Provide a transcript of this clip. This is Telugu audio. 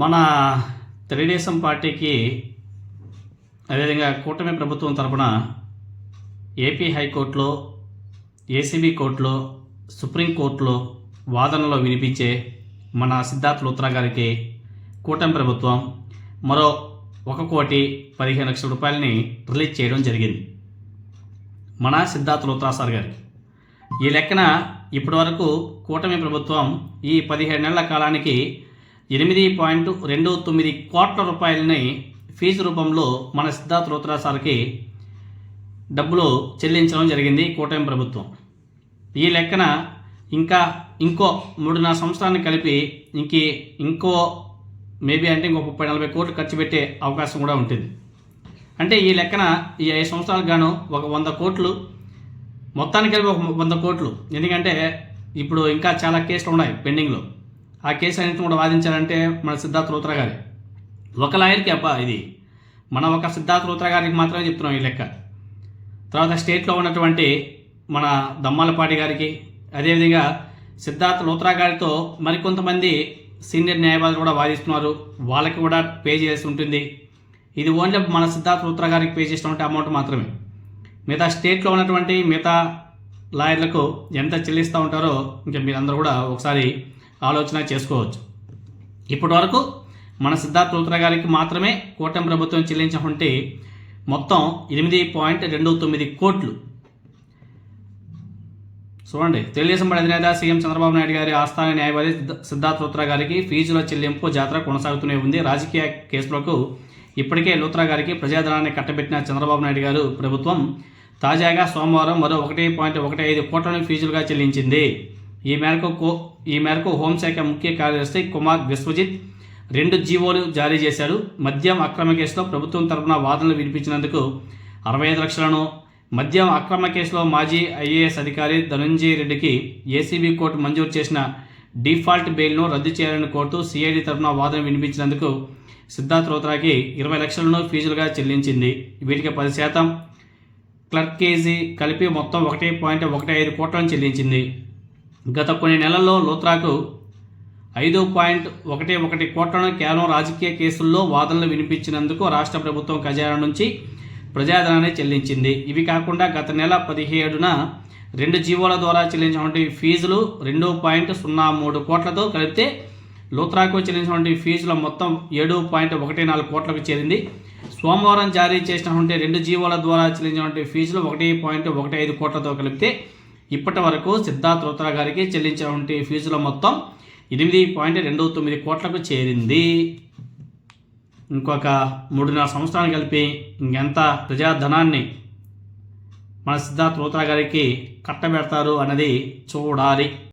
మన తెలుగుదేశం పార్టీకి అదేవిధంగా కూటమి ప్రభుత్వం తరపున ఏపీ హైకోర్టులో ఏసీబీ కోర్టులో సుప్రీంకోర్టులో వాదనలో వినిపించే మన సిద్ధార్థ్ లూత్రా గారికి కూటమి ప్రభుత్వం మరో ఒక కోటి పదిహేను లక్షల రూపాయలని రిలీజ్ చేయడం జరిగింది. మన సిద్ధార్థ్ లూత్రా సార్ గారికి. ఈ లెక్కన ఇప్పటివరకు కూటమి ప్రభుత్వం ఈ పదిహేడు నెలల కాలానికి ఎనిమిది పాయింట్ రెండు తొమ్మిది కోట్ల రూపాయలని ఫీజు రూపంలో మన సిద్ధార్థ్ లూత్రా సార్కి డబ్బులు చెల్లించడం జరిగింది కూటమి ప్రభుత్వం. ఈ లెక్కన ఇంకా ఇంకో మూడున్నర సంవత్సరాన్ని కలిపి ఇంక ఇంకో మేబీ అంటే ఇంకో ముప్పై నలభై కోట్లు ఖర్చు పెట్టే అవకాశం కూడా ఉంటుంది. అంటే ఈ లెక్కన ఈ ఐదు సంవత్సరాలకు గాను ఒక వంద కోట్లు మొత్తానికి కలిపి ఒక వంద కోట్లు. ఎందుకంటే ఇప్పుడు ఇంకా చాలా కేసులు ఉన్నాయి పెండింగ్లో. ఆ కేసు అన్నింటిని కూడా వాదించాలంటే మన సిద్ధార్థ రూత్రా గారి. ఒక లాయర్కి అబ్బా ఇది మన ఒక సిద్ధార్థ రూత్రా గారికి మాత్రమే చెప్తున్నాం ఈ లెక్క. తర్వాత స్టేట్లో ఉన్నటువంటి మన దమ్మాలపాటి గారికి అదేవిధంగా సిద్ధార్థ లోత్రా గారితో మరికొంతమంది సీనియర్ న్యాయవాదులు కూడా వాదిస్తున్నారు. వాళ్ళకి కూడా పే చేయాల్సి ఉంటుంది. ఇది ఓన్లీ మన సిద్ధార్థ లోత్రా గారికి పే చేసినటువంటి అమౌంట్ మాత్రమే. మిగతా స్టేట్లో ఉన్నటువంటి మిగతా లాయర్లకు ఎంత చెల్లిస్తూ ఉంటారో ఇంకా మీరందరూ కూడా ఒకసారి ఆలోచన చేసుకోవచ్చు. ఇప్పటి వరకు మన సిద్ధార్థ లూత్రా గారికి మాత్రమే కూటమి ప్రభుత్వం చెల్లించకుంటే మొత్తం ఎనిమిది పాయింట్ రెండు తొమ్మిది కోట్లు. చూడండి తెలుగుదేశం పార్టీ అధినేత సీఎం చంద్రబాబు నాయుడు గారి ఆస్థాన న్యాయవాది సిద్ధార్థ సిద్ధార్థ్ లూత్రా గారికి ఫీజుల చెల్లింపు జాతర కొనసాగుతూనే ఉంది. రాజకీయ కేసులకు ఇప్పటికే లూత్రా గారికి ప్రజాధనాన్ని కట్టబెట్టిన చంద్రబాబు నాయుడు గారు ప్రభుత్వం తాజాగా సోమవారం మరో ఒకటి పాయింట్ ఒకటి ఐదు కోట్లను ఫీజులుగా చెల్లించింది. ఈ మేరకు కో ఈ మేరకు హోంశాఖ ముఖ్య కార్యదర్శి కుమార్ విశ్వజిత్ రెండు జీవోలు జారీ చేశారు. మద్యం అక్రమ కేసులో ప్రభుత్వం తరపున వాదనలు వినిపించినందుకు అరవై ఐదు లక్షలను మద్యం అక్రమ కేసులో మాజీ ఐఏఎస్ అధికారి ధనంజయ రెడ్డికి ఏసీబీ కోర్టు మంజూరు చేసిన డిఫాల్ట్ బెయిల్ను రద్దు చేయాలని కోరుతూ సిఐడి తరపున వాదన వినిపించినందుకు సిద్ధార్థ్ రోత్రాకి ఇరవై లక్షలను ఫీజులుగా చెల్లించింది. వీటికి పది శాతం క్లర్క్ కేజీ కలిపి మొత్తం ఒకటి పాయింట్ ఒకటి ఐదు కోట్లను చెల్లించింది. గత కొన్ని నెలల్లో లోత్రాకు ఐదు పాయింట్ ఒకటి ఒకటి కోట్లను కేవలం రాజకీయ కేసుల్లో వాదనలు వినిపించినందుకు రాష్ట్ర ప్రభుత్వం ఖజానా నుంచి ప్రజాధనాన్ని చెల్లించింది. ఇవి కాకుండా గత నెల పదిహేడున రెండు జీవోల ద్వారా చెల్లించినటువంటి ఫీజులు రెండు పాయింట్ సున్నా మూడు కోట్లతో కలిపితే లూత్రాకు చెల్లించినటువంటి ఫీజుల మొత్తం ఏడు పాయింట్ ఒకటి నాలుగు కోట్లకు చేరింది. సోమవారం జారీ చేసినటువంటి రెండు జీవోల ద్వారా చెల్లించినటువంటి ఫీజులు ఒకటి పాయింట్ ఒకటి ఐదు కోట్లతో కలిపితే ఇప్పటి వరకు సిద్ధార్థ్ లూత్రా గారికి చెల్లించినటువంటి ఫీజుల మొత్తం ఎనిమిది పాయింట్ రెండు తొమ్మిది కోట్లకు చేరింది. ఇంకొక మూడున్నర సంవత్సరాలు కలిపి ఇంకెంత ప్రజాధనాన్ని మన సిద్ధార్థ్ లూత్రా గారికి కట్టబెడతారు అన్నది చూడాలి.